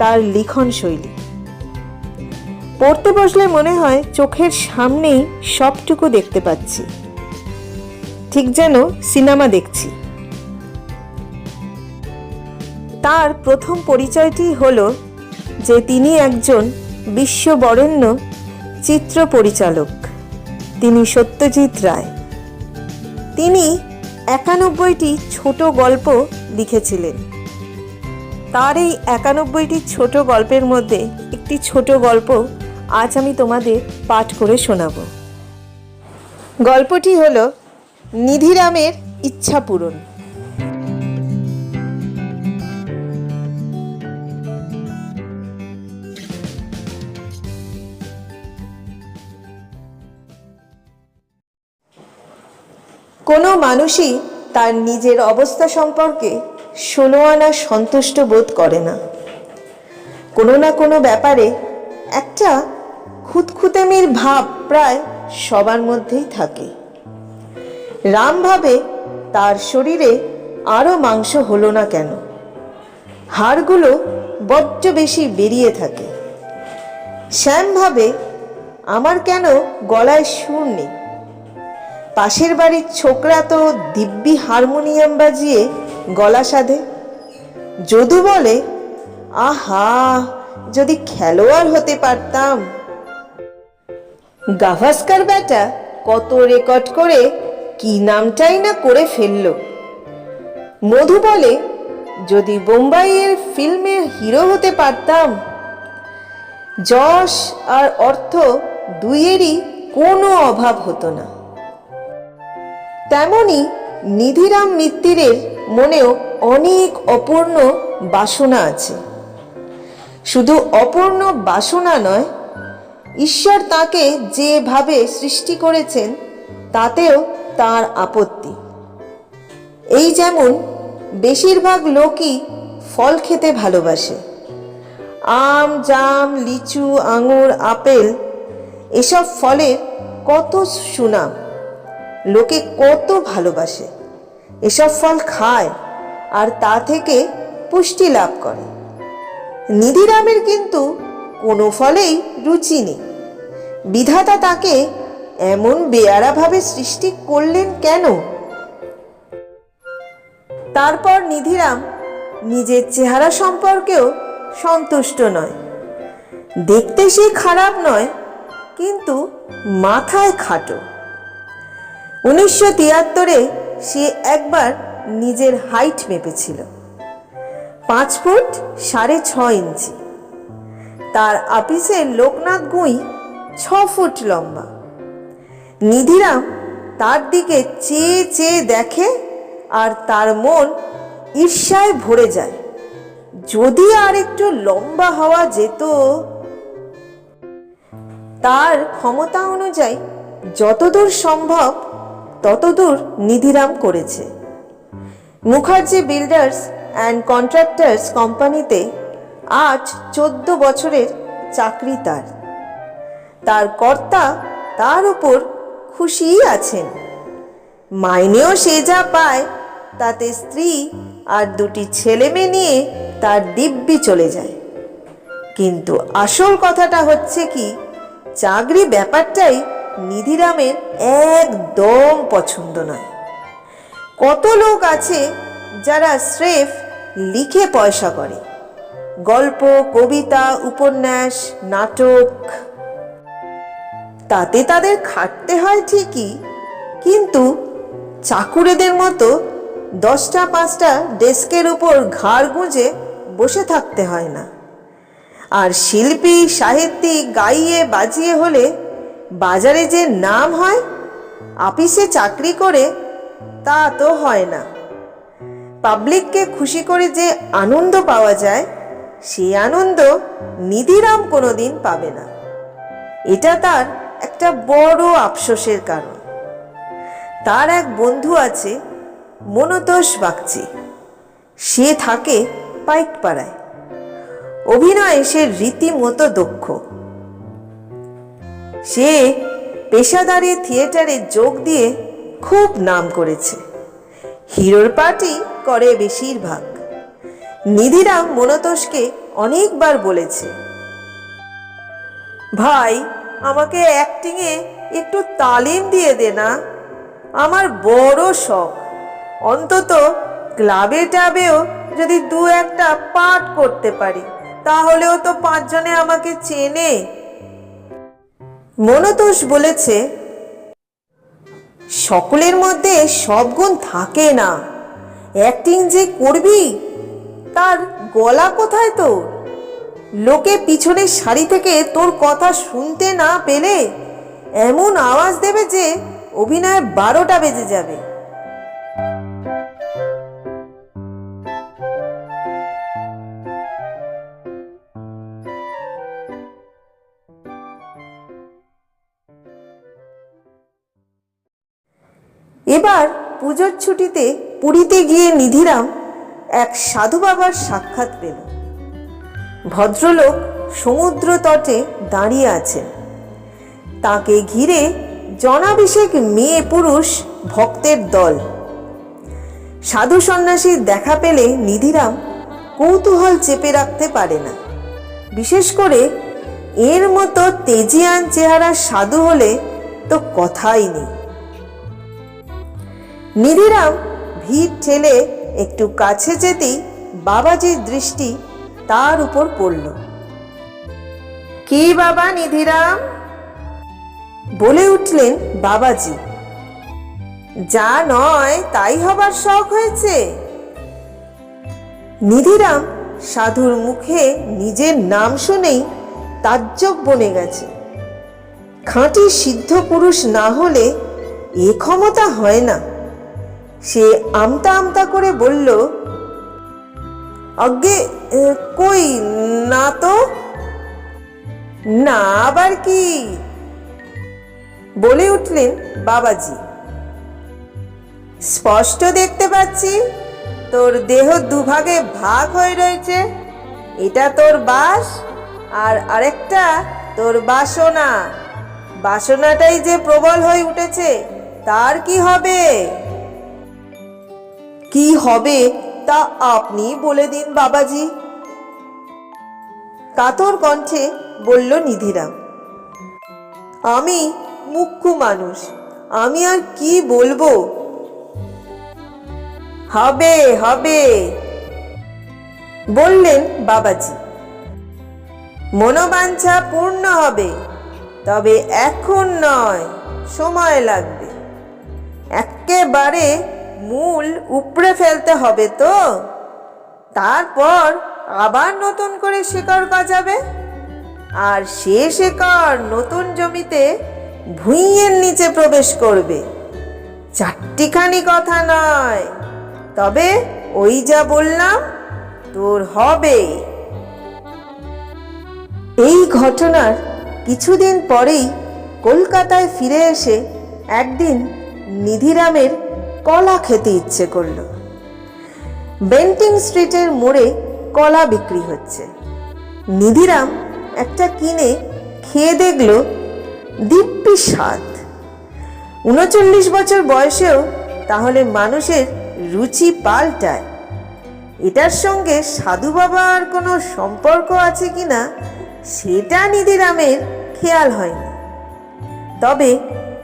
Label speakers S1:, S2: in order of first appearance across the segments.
S1: তার লিখন শৈলী। পড়তে বসলে মনে হয় চোখের সামনেই সবটুকু দেখতে পাচ্ছি। ঠিক যেন সিনেমা দেখছি। তার প্রথম পরিচয়টি হল যে তিনি একজন বিশ্ববরেণ্য চিত্র পরিচালক। তিনি সত্যজিৎ রায়। তিনি একানব্বইটি ছোট গল্প লিখেছিলেন। তার এই একানব্বইটি ছোট গল্পের মধ্যে একটি ছোট গল্প আজ আমি তোমাদের পাঠ করে শোনাব। গল্পটি হল নিধিরামের ইচ্ছা পূরণ। কোনো মানুষই তার নিজের অবস্থা সম্পর্কে ষোলো আনা সন্তুষ্ট বোধ করে না। কোনো না কোনো ব্যাপারে একটা খুঁতখুতেমির ভাব প্রায় সবার মধ্যেই থাকে। রাম ভাবে তার শরীরে আরও মাংস হলো না কেন। হাড়গুলো বড্ড বেশি বেরিয়ে থাকে। শ্যাম ভাবে, আমার কেন গলায় সুর নেই? পাশের বাড়ির ছোকরা তো দিব্যি হারমোনিয়াম বাজিয়ে গলা সাধে। যদু বলে, আহা, যদি খেলোয়াড় হতে পারতাম। গাভাস্কার ব্যাটা কত রেকর্ড করে কি নামটাই না করে ফেলল। মধু বলে, যদি বোম্বাইয়ের ফিল্মের হিরো হতে পারতাম। যশ আর অর্থ দুইয়েরই কোনো অভাব হতো না। তেমনি নিধিরাম মিত্তিরের মনেও অনেক অপূর্ণ বাসনা আছে। শুধু অপূর্ণ বাসনা নয়, ঈশ্বর তাকে যেভাবে সৃষ্টি করেছেন, তাতেও তার আপত্তি। এই যেমন বেশিরভাগ লোকই ফল খেতে ভালোবাসে। আম, জাম, লিচু, আঙুর, আপেল, এসব ফলের কত সুনাম, লোকে কত ভালোবাসে। এসব ফল খায় আর তা থেকে পুষ্টি লাভ করে। নিধিরামের কিন্তু কোনো ফলেই রুচি নেই। বিধাতা তাকে এমন বেয়ারাভাবে সৃষ্টি করলেন কেন? তারপর নিধিরাম নিজের চেহারা সম্পর্কেও সন্তুষ্ট নয়। দেখতে সে খারাপ নয়, কিন্তু মাথায় খাটো। উনিশশো তিয়াত্তরে সে একবার নিজের হাইট মেপেছিল। পাঁচ ফুট সাড়ে ছ ইঞ্চি। তার আপিসের লোকনাথ গুঁই ছ ফুট লম্বা। নিধিরাম তার দিকে চেয়ে চেয়ে দেখে আর তার মন ঈর্ষায় ভরে যায়। যদি আর একটু লম্বা হওয়া যেত, তার ক্ষমতা অনুযায়ী যতদূর সম্ভব ততদূর নিধিরাম করেছে। মুখার্জি বিল্ডার্স অ্যান্ড কন্ট্রাক্টার্স কোম্পানিতে আজ চোদ্দ বছরের চাকরি তার। তার কর্তা তার উপর খুশিই আছেন। মাইনেও সে যা পায়, তাতে স্ত্রী আর দুটি ছেলে মেয়ে নিয়ে তার দিব্যি চলে যায়। কিন্তু আসল কথাটা হচ্ছে কি, চাকরি ব্যাপারটাই নিধিরামের একদম পছন্দ নয়। কত লোক আছে যারা স্রেফ লিখে পয়সা করে? গল্প, কবিতা, উপন্যাস, নাটক। তাতে তাদের খাটতে হয় ঠিকই, কিন্তু চাকুরেদের মতো দশটা পাঁচটা ডেস্কের উপর ঘাড় গুঁজে বসে থাকতে হয় না। আর শিল্পী, সাহিত্যিক গাইয়ে বাজিয়ে হলে বাজারে যে নাম হয় আপিসে চাকরি করে, তা তো হয় না। পাবলিককে খুশি করে যে আনন্দ পাওয়া যায়, সে আনন্দ নিধিরাম কোনোদিন পাবে না। এটা তার একটা বড় আফসোসের কারণ। তার এক বন্ধু আছে, মনতোষ বাগচি। সে থাকে পাইকপাড়ায়। অভিনয়ে সে রীতিমতো দক্ষ। সে পেশাদারি থিয়েটারে যোগ দিয়ে খুব নাম করেছে। হিরোর পার্টি করে বেশিরভাগ। নিধিরাম মনতোষকে অনেকবার বলেছে, ভাই, আমাকে অ্যাক্টিংয়ে একটু তালিম দিয়ে দে না। আমার বড় শখ। অন্তত ক্লাবে টাবেও যদি দু একটা পাঠ করতে পারি, তাহলেও তো পাঁচজনে আমাকে চেনে। মনতোষ বলেছে, সকলের মধ্যে সব গুণ থাকে না। অ্যাক্টিং যে করবি, তার গলা কোথায় তো লোকে পিছনের সারি থেকে তোর কথা শুনতে না পেলে এমন আওয়াজ দেবে যে অভিনয়ে বারোটা বেজে যাবে। এবার পুজোর ছুটিতে পুরীতে গিয়ে নিধিরাম এক সাধু বাবার সাক্ষাৎ পেল। ভদ্রলোক সমুদ্র তটে দাঁড়িয়ে আছেন। তাকে ঘিরে জনাভিষেক মেয়ে পুরুষ ভক্তের দল। সাধু সন্ন্যাসীর দেখা পেলে নিধিরাম কৌতূহল চেপে রাখতে পারে না। বিশেষ করে এর মতো তেজিয়ান চেহারার সাধু হলে তো কথাই নেই। নিধিরাম ভিড় ঠেলে একটু কাছে যেতেই বাবাজির দৃষ্টি তার উপর পড়ল। কি বাবা নিধিরাম? বলে উঠলেন বাবাজি। যা নয়, তাই হবার শখ হয়েছে। নিধিরাম সাধুর মুখে নিজের নাম শুনেই তাজ্জব বনে গেছে। খাঁটি সিদ্ধ পুরুষ না হলে এ ক্ষমতা হয় না। সে আমতা আমতা করে বলল, অজ্ঞে কই? না তো? না, আবার কি? বলে উঠলেন বাবাজি। স্পষ্ট দেখতে পাচ্ছি, তোর দেহ দুভাগে ভাগ হয়ে রয়েছে। এটা তোর বাস, আর আরেকটা তোর বাসনা। বাসনাটাই যে প্রবল হয়ে উঠেছে, তার কি হবে? কি হবে তা আপনি বলে দিন বাবাজি। কাতর কণ্ঠে বলল নিধিরাম আমি মুখ্য মানুষ, আমি আর কি বলব? হবে হবে, বললেন বাবাজি। মনোবাঞ্ছা পূর্ণ হবে, তবে এখন নয়, সময় লাগবে। একেবারে মূল উপড়ে ফেলতে হবে তো? তারপর আবার নতুন করে শিকড় গজাবে? আর সে শিকড় নতুন জমিতে ভুঁইয়ের নিচে প্রবেশ করবে। চারটিখানি কথা নয়। তবে ওই যা বললাম, তোর হবে। এই ঘটনার কিছুদিন পরেই কলকাতায় ফিরে এসে একদিন নিধিরামের কলা খেতে ইচ্ছে করল। বেন্টিং স্ট্রিটের মোড়ে কলা বিক্রি হচ্ছে। নিধিরাম একটা কিনে খেয়ে দেখল দিব্যি স্বাদ। উনচল্লিশ বছর বয়সেও তাহলে মানুষের রুচি পাল্টায়। এটার সঙ্গে সাধু বাবার কোনো সম্পর্ক আছে কিনা সেটা নিধিরামের খেয়াল হয়নি। তবে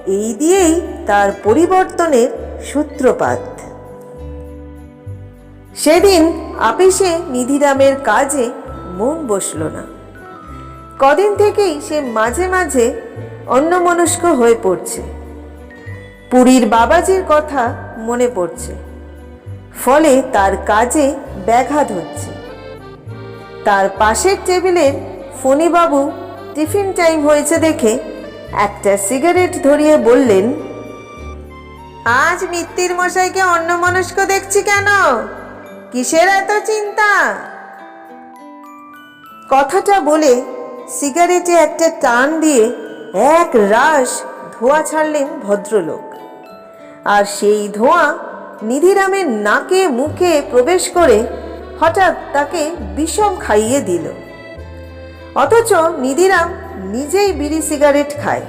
S1: এই দিয়েই তার পরিবর্তনের সূত্রপাত। সেদিন আপিসে নিধিরামের কাজে মন বসল না। কদিন থেকেই সে মাঝে মাঝে অন্যমনস্ক হয়ে পড়ছে। পুরীর বাবাজির কথা মনে পড়ছে। ফলে তার কাজে ব্যাঘাত হচ্ছে। তার পাশের টেবিলের ফণিবাবু টিফিন টাইম হয়েছে দেখে একটা সিগারেট ধরিয়ে বললেন আজ মিত্তির মশাইকে অন্যমনস্ক দেখছি কেন? কিসের এত চিন্তা? কথাটা বলে সিগারেটে একটা টান দিয়ে এক রাশ ধোঁয়া ছাড়লেন ভদ্রলোক। আর সেই ধোঁয়া নিধিরামের নাকে মুখে প্রবেশ করে হঠাৎ তাকে বিষম খাইয়ে দিল। অথচ নিধিরাম নিজেই বিড়ি সিগারেট খায়।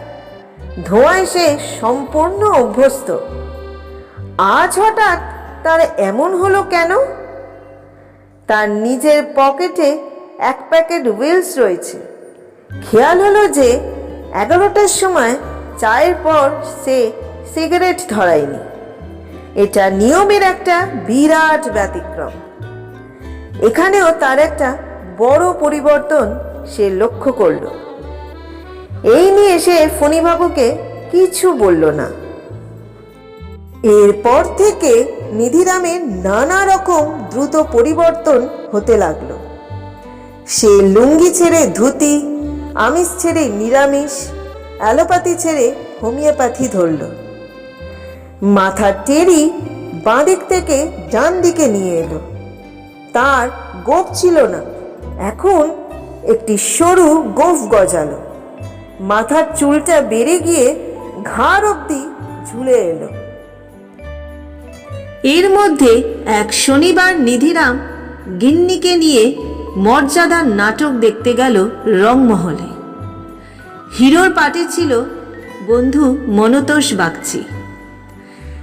S1: ধোঁয়ায় সে সম্পূর্ণ অভ্যস্ত। আজ হঠাৎ তার এমন হলো কেন? তার নিজের পকেটে এক প্যাকেট হুইলস রয়েছে। খেয়াল হলো যে এগারোটার সময় চায়ের পর সে সিগারেট ধরায়নি। এটা নিয়মের একটা বিরাট ব্যতিক্রম। এখানেও তার একটা বড় পরিবর্তন সে লক্ষ্য করল। এই নিয়ে সে ফণিবাবুকে কিছু বলল না। এরপর থেকে নিধিরামের নানা রকম দ্রুত পরিবর্তন হতে লাগল। সে লুঙ্গি ছেড়ে ধুতি, আমিষ ছেড়ে নিরামিষ, অ্যালোপ্যাথি ছেড়ে হোমিওপ্যাথি ধরল। মাথার টেরি বাঁ দিক থেকে ডান দিকে নিয়ে এলো। তার গোপ ছিল না, এখন একটি সরু গোফ গজালো। মাথার চুলটা বেড়ে গিয়ে ঘাড় অবধি ঝুলে এলো।
S2: এর মধ্যে এক শনিবার নিধিরাম গিন্নিকে নিয়ে মর্যাদার নাটক দেখতে গেল রংমহলে। হিরোর পাটে ছিল বন্ধু মনতোষ বাগচি।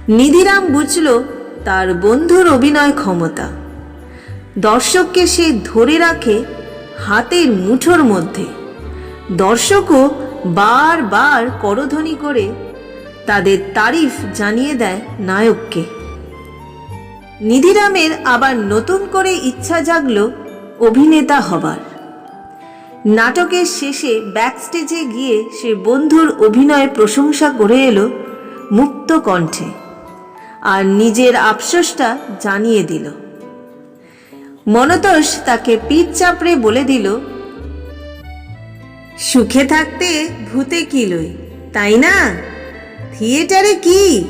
S2: নিধিরাম বুঝল তার বন্ধুর অভিনয় ক্ষমতা। দর্শককে সে ধরে রাখে হাতের মুঠোর মধ্যে। দর্শকও বারবার করধ্বনি করে তাদের তারিফ জানিয়ে দেয় নায়ককে। নিধিরামের আবার নতুন করে ইচ্ছা জাগল অভিনেতা হবার। নাটকের শেষে ব্যাকস্টেজে গিয়ে সে বন্ধুর অভিনয় প্রশংসা করে এলো মুক্ত কণ্ঠে আর নিজের আফসোসটা জানিয়ে দিল। মনতোষ তাকে পিঠ চাপড়ে বলে দিল, সুখে থাকতে ভূতে কিলোই তাই না? থিয়েটারে কি?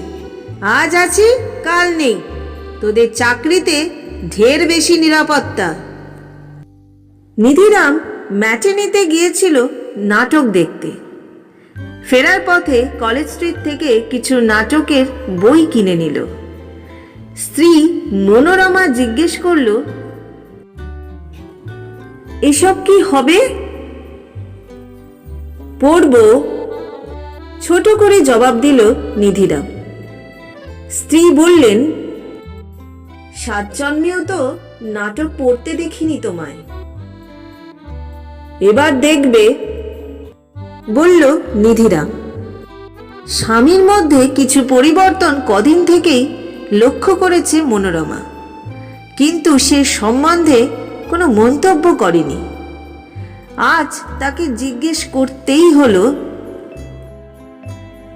S2: আজ আছি, কাল নেই। তোদের চাকরিতে ঢের বেশি নিরাপত্তা। নিধিরাম ম্যাটেনিতে গিয়েছিল নাটক দেখতে। ফেরার পথে কলেজ স্ট্রিট থেকে কিছু নাটকের বই কিনে নিল। স্ত্রী মনোরমা জিজ্ঞেস করল, এসব কি হবে? পড়ব। ছোট করে জবাব দিল নিধিরাম। স্ত্রী বললেন সাত জন্মেও তো নাটক পড়তে দেখিনি তোমায়। এবার দেখবে, বলল নিধিরাম স্বামীর মধ্যে কিছু পরিবর্তন কদিন থেকেই লক্ষ্য করেছে মনোরমা। কিন্তু সে সম্বন্ধে কোনো মন্তব্য করেনি। আজ তাকে জিজ্ঞেস করতেই হলো,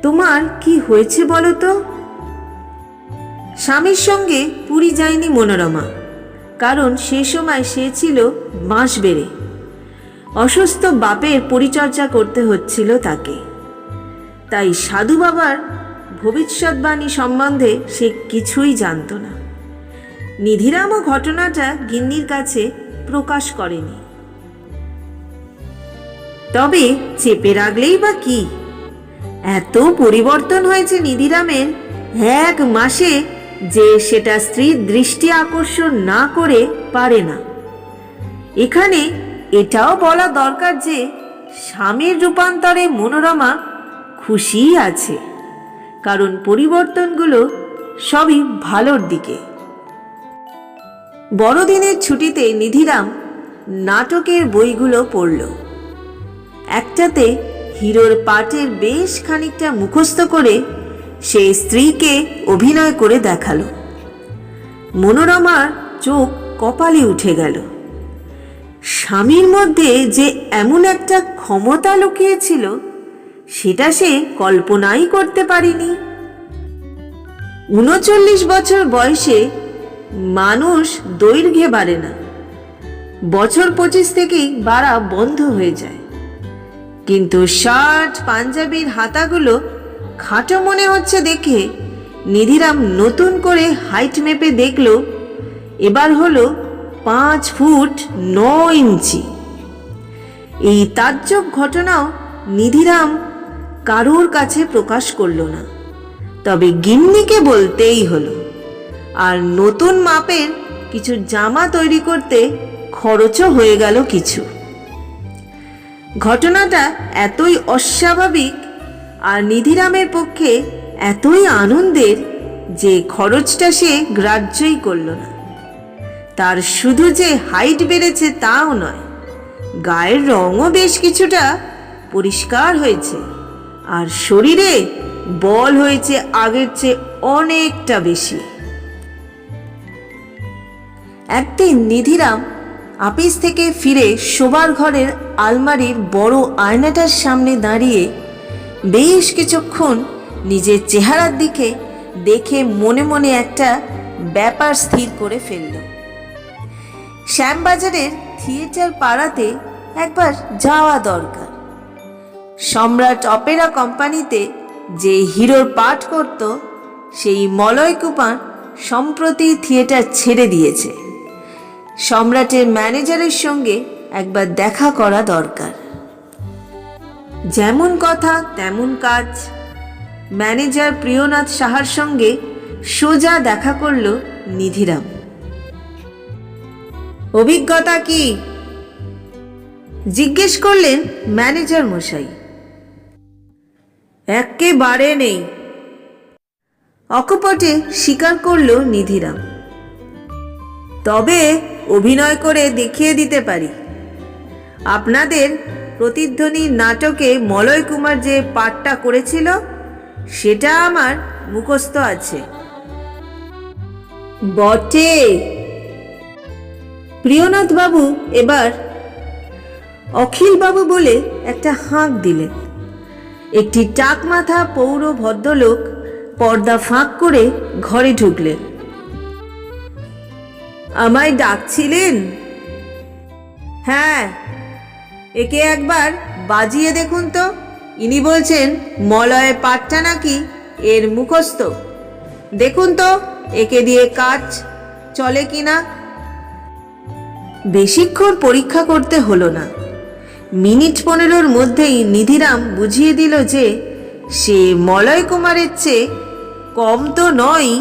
S2: তোমার কি হয়েছে বলো তো? স্বামীর সঙ্গে পুরী যায়নি মনোরমা, কারণ সে সময় সে ছিল বাঁশ বেড়ে অসুস্থ বাপের পরিচর্যা করতে হচ্ছিল তাকে। তাই সাধু বাবার ভবিষ্যৎবাণী সম্বন্ধে সে কিছুই জানত না। নিধিরামও ঘটনাটা গিন্নির কাছে প্রকাশ করেনি। তবে চেপে রাখলেই বা কি? এত পরিবর্তন হয়েছে নিধিরামের এক মাসে যে সেটা স্ত্রীর দৃষ্টি আকর্ষণ না করে পারে না। এখানে এটাও বলা দরকার যে স্বামীর রূপান্তরে মনোরমা খুশিই আছে, কারণ পরিবর্তনগুলো সবই ভালোর দিকে। বড়দিনের ছুটিতে নিধিরাম নাটকের বইগুলো পড়ল। একটাতে হিরোর পাটের বেশ খানিকটা মুখস্থ করে সে স্ত্রীকে অভিনয় করে দেখাল। মনোরমার চোখ কপালে উঠে গেল। স্বামীর মধ্যে যে এমন একটা ক্ষমতা লুকিয়েছিল, সেটা সে কল্পনাই করতে পারিনি। উনচল্লিশ বছর বয়সে মানুষ দৈর্ঘ্যে বাড়ে না। বছর পঁচিশ থেকেই বাড়া বন্ধ হয়ে যায়। কিন্তু শার্ট, পাঞ্জাবির হাতাগুলো খাটো মনে হচ্ছে দেখে। নিধিরাম নতুন করে হাইট মেপে দেখল, এবার হলো পাঁচ ফুট ন ইঞ্চি। এই তাজ্জব ঘটনাও নিধিরাম কারোর কাছে প্রকাশ করল না। তবে গিন্নিকে বলতেই হলো, আর নতুন মাপের কিছু জামা তৈরি করতে খরচও হয়ে গেল কিছু। ঘটনাটা এতই অস্বাভাবিক আর নিধিরামের পক্ষে এতই আনন্দের যে খরচটা সে গ্রাহ্যই করল না। তার শুধু যে হাইট বেড়েছে তাও নয়, গায়ের রঙও বেশ কিছুটা পরিষ্কার হয়েছে আর শরীরে বল হয়েছে আগের চেয়ে অনেকটা বেশি। একদিন নিধিরাম আপিস থেকে ফিরে শোবার ঘরের আলমারির বড় আয়নাটার সামনে দাঁড়িয়ে বেশ কিছুক্ষণ নিজের চেহারার দিকে দেখে মনে মনে একটা ব্যাপার স্থির করে ফেলল। শ্যামবাজারের থিয়েটার পাড়াতে একবার যাওয়া দরকার। সম্রাট অপেরা কোম্পানিতে যে হিরোর পাঠ করত, সেই মলয় কুমার সম্প্রতি থিয়েটার ছেড়ে দিয়েছে। সম্রাটের ম্যানেজারের সঙ্গে একবার দেখা করা দরকার। যেমন কথা, তেমন কাজ। ম্যানেজার প্রিয়নাথ সাহার সঙ্গে সোজা দেখা করল নিধিরাম। অভিজ্ঞতা কি? জিজ্ঞেস করলেন ম্যানেজার মশাই। একেবারে নেই। অকপটে স্বীকার করল নিধিরাম। তবে অভিনয় করে দেখিয়ে দিতে পারি। আপনাদের প্রতিধ্বনি নাটকে মলয় কুমার যে পাঠটা করেছিল, সেটা আমার মুখস্থ আছে। বটে! প্রিয়নাথ বাবু এবার অখিল বাবু বলে একটা হাঁক দিলেন। একটি টাক মাথা পৌর ভদ্রলোক পর্দা ফাঁক করে ঘরে ঢুকলেন। আমায় ডাকছিলেন? হ্যাঁ একে একবার বাজিয়ে দেখুন তো। ইনি বলছেন, মলয় পাঠটা নাকি এর মুখস্থ? দেখুন তো, একে দিয়ে কাজ চলে কি না? বেশিক্ষণ পরীক্ষা করতে হলো না। মিনিট পনেরোর মধ্যেই নিধিরাম বুঝিয়ে দিল যে, সে মলয় কুমারের চেয়ে কম তো নয়,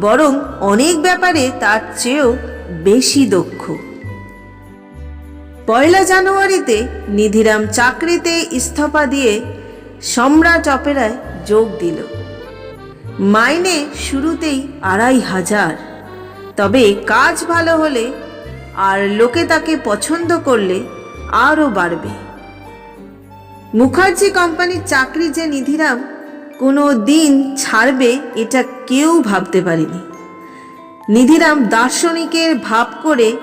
S2: বরং অনেক ব্যাপারে তার চেয়েও বেশি দক্ষ। পয়লা জানুয়ারিতে নিধিরাম চাকরিতে ইস্তফা দিয়ে সম্রাট অপেরায় যোগ দিল। মাইনে শুরুতেই আড়াই হাজার। তবে কাজ ভালো হলে আর লোকে তাকে পছন্দ করলে আরও বাড়বে। মুখার্জি কোম্পানির চাকরি যে নিধিরাম কোনো দিন ছাড়বে এটা কেউ ভাবতে পারেনি। নিধিরাম দার্শনিকের ভাব করে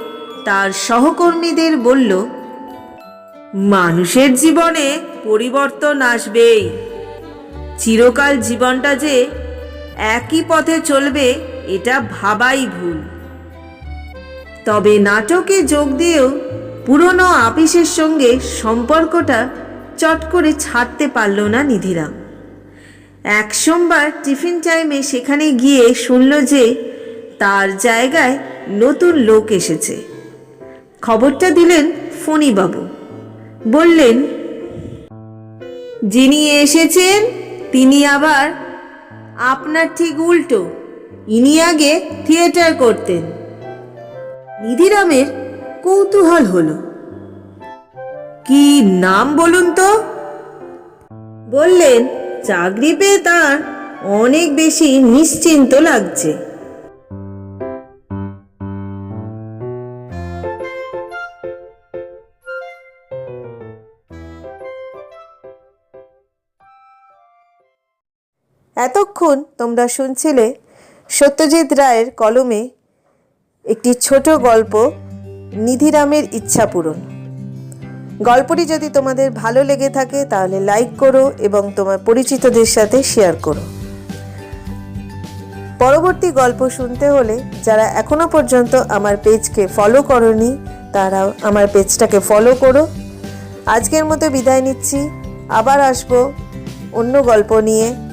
S2: তার সহকর্মীদের বলল, মানুষের জীবনে পরিবর্তন আসবেই। চিরকাল জীবনটা যে একই পথে চলবে, এটা ভাবাই ভুল। তবে নাটকে যোগ দিয়েও পুরনো আপিসের সঙ্গে সম্পর্কটা চট করে ছাড়তে পারল না নিধিরাম এক সোমবার টিফিন টাইমে সেখানে গিয়ে শুনল যে তার জায়গায় নতুন লোক এসেছে। খবরটা দিলেন ফণিবাবু। বললেন, যিনি এসেছেন, তিনি আবার আপনার ঠিক উল্টো। ইনি আগে থিয়েটার করতেন। নিধিরামের কৌতূহল হলো। কি নাম বলুন তো? বললেন, চাকরি পেয়ে তার অনেক বেশি নিশ্চিন্ত লাগছে।
S1: এতক্ষণ তোমরা শুনছিলে সত্যজিৎ রায়ের কলমে একটি ছোট গল্প নিধিরামের ইচ্ছা পূরণ। গল্পটি যদি তোমাদের ভালো লেগে থাকে, তাহলে লাইক করো এবং তোমার পরিচিতদের সাথে শেয়ার করো। পরবর্তী গল্প শুনতে হলে যারা এখনও পর্যন্ত আমার পেজকে ফলো করনি, তারাও আমার পেজটাকে ফলো করো। আজকের মতো বিদায় নিচ্ছি। আবার আসব অন্য গল্প নিয়ে।